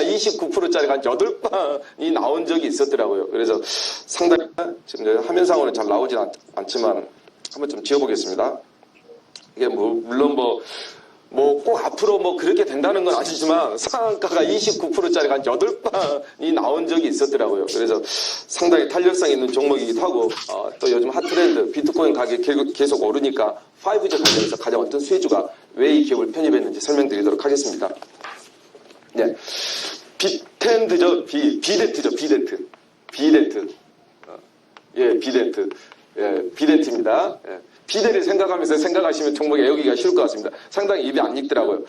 상한가가 29%짜리가 한 8번이 나온 적이 있었더라고요. 그래서 상당히 지금 화면상으로는 잘 나오진 않, 않지만 한번 좀 지어보겠습니다. 이게 뭐, 물론 뭐, 뭐 꼭 앞으로 뭐 그렇게 된다는 건 아니지만 상한가가 29%짜리가 한 8번이 나온 적이 있었더라고요. 그래서 상당히 탄력성 있는 종목이기도 하고 어, 또 요즘 핫트렌드 비트코인 계속, 계속 오르니까 5G 관련해서 가장 어떤 수혜주가 왜 이 기업을 편입했는지 설명드리도록 하겠습니다. 네. 비텐드죠. 비, 비덴트죠. 비덴트. 비덴트. 어, 예, 비덴트. 예, 비덴트입니다. 예. 비대를 생각하면서 생각하시면 종목에 외우기가 쉬울 것 같습니다. 상당히 입이 안 익더라고요.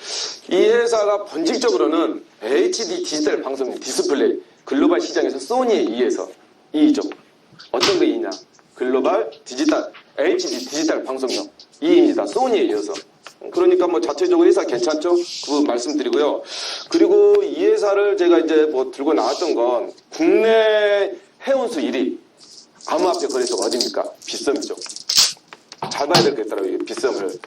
이 회사가 본질적으로는 HD 디지털 방송 디스플레이 글로벌 시장에서 소니에 의해서 2위죠. 어떤 게 2냐? 글로벌 디지털 HD 디지털 방송용 2위입니다. 소니에 이어서. 그러니까 뭐 자체적으로 회사 괜찮죠? 그 말씀드리고요. 그리고 이 회사를 제가 이제 뭐 들고 나왔던 건 국내 해운수 1위 암호화폐 거래소 어디입니까? 빗썸이죠. 잘 봐야 되겠더라고요. 이 빗썸을.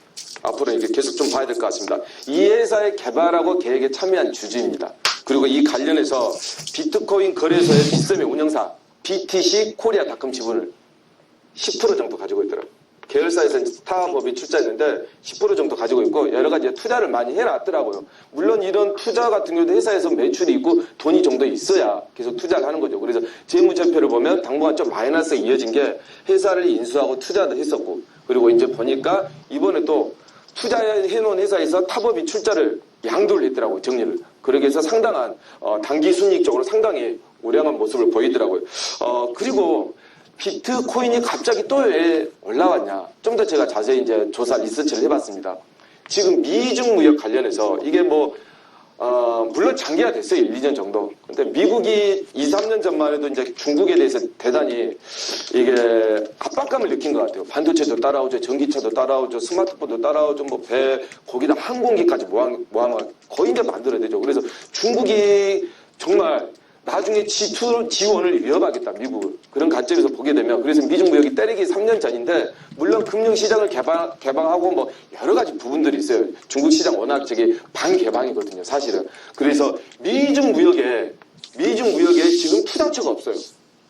앞으로 이게 계속 좀 봐야 될 것 같습니다. 이 회사의 개발하고 계획에 참여한 주주입니다. 그리고 이 관련해서 비트코인 거래소의 빗썸의 운영사 BTC 코리아 닷컴 지분을 10% 정도 가지고 있더라고요. 계열사에서는 스타법이 출자했는데 10% 정도 가지고 있고 여러 가지 투자를 많이 해놨더라고요. 물론 이런 투자 같은 경우도 회사에서 매출이 있고 돈이 정도 있어야 계속 투자를 하는 거죠. 그래서 재무제표를 보면 당분간 좀 마이너스가 이어진 게 회사를 인수하고 투자도 했었고 그리고 이제 보니까 이번에 또 투자해놓은 회사에서 타법이 출자를 양도를 했더라고요. 정리를. 그러기 위해서 상당한 어, 단기 순이익적으로 상당히 우량한 모습을 보이더라고요. 어, 비트코인이 갑자기 또 왜 올라왔냐? 좀 더 제가 자세히 이제 조사 리서치를 해봤습니다. 지금 미중 무역 관련해서 이게 뭐 어, 물론 장기화 됐어요. 1, 2년 정도. 근데 미국이 2, 3년 전만 해도 이제 중국에 대해서 대단히 이게 압박감을 느낀 것 같아요. 반도체도 따라오죠. 전기차도 따라오죠. 스마트폰도 따라오죠. 뭐 배, 거기다 항공기까지 모함, 모함을 거의 이제 만들어야 되죠. 그래서 중국이 정말 나중에 G2 지원을 위협하겠다, 미국을. 그런 관점에서 보게 되면, 그래서 미중 무역이 때리기 3년 전인데, 물론 금융 시장을 개방, 개방하고 뭐 여러 가지 부분들이 있어요. 중국 시장 워낙 저기 반개방이거든요, 사실은. 그래서 미중 무역에, 미중 무역에 지금 투자처가 없어요.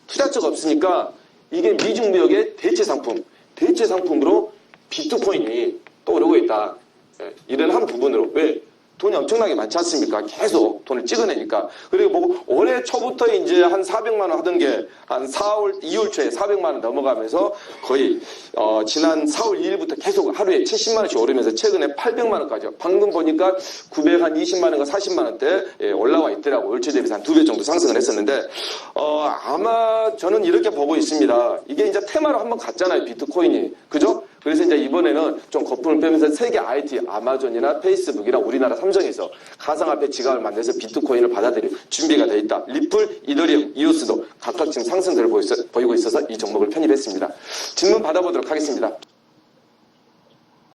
투자처가 없으니까 이게 미중 무역의 대체 상품, 대체 상품으로 비트코인이 떠오르고 있다. 예, 이런 한 부분으로. 왜? 돈이 엄청나게 많지 않습니까? 계속 돈을 찍어내니까. 그리고 뭐 올해 초부터 이제 한 400만 원 하던 게 한 4월, 2월 초에 400만 원 넘어가면서 거의 어, 지난 4월 2일부터 계속 하루에 70만 원씩 오르면서 최근에 800만 원까지. 방금 보니까 920만 원과 40만 원대 예, 올라와 있더라고. 월초 대비해서 한 두 배 정도 상승을 했었는데 어, 아마 저는 이렇게 보고 있습니다. 이게 이제 테마로 한번 갔잖아요. 비트코인이. 그죠? 그래서 이제 이번에는 좀 거품을 빼면서 세계 IT, 아마존이나 페이스북이나 우리나라 삼성에서 가상화폐 지갑을 만들어서 비트코인을 받아들일 준비가 돼 있다. 리플, 이더리움, 이오스도 각각 지금 상승세를 보이고 있어서 이 종목을 편입했습니다. 질문 받아보도록 하겠습니다.